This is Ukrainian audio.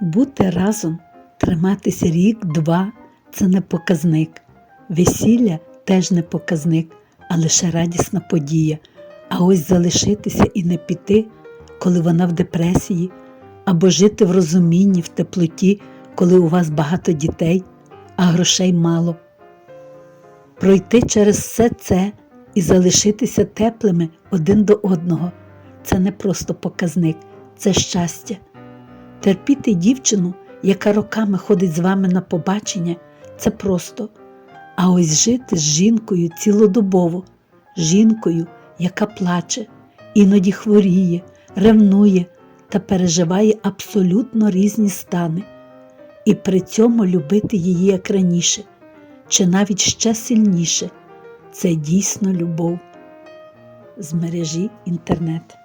Бути разом, триматися рік-два це не показник. Весілля теж не показник, а лише радісна подія. А ось залишитися і не піти, коли вона в депресії, або жити в розумінні, в теплоті, коли у вас багато дітей, а грошей мало. Пройти через все це і залишитися теплими один до одного це не просто показник, це щастя. Терпіти дівчину, яка роками ходить з вами на побачення, це просто. А ось жити з жінкою цілодобово, жінкою, яка плаче, іноді хворіє, ревнує та переживає абсолютно різні стани, і при цьому любити її як раніше, чи навіть ще сильніше це дійсно любов з мережі інтернет.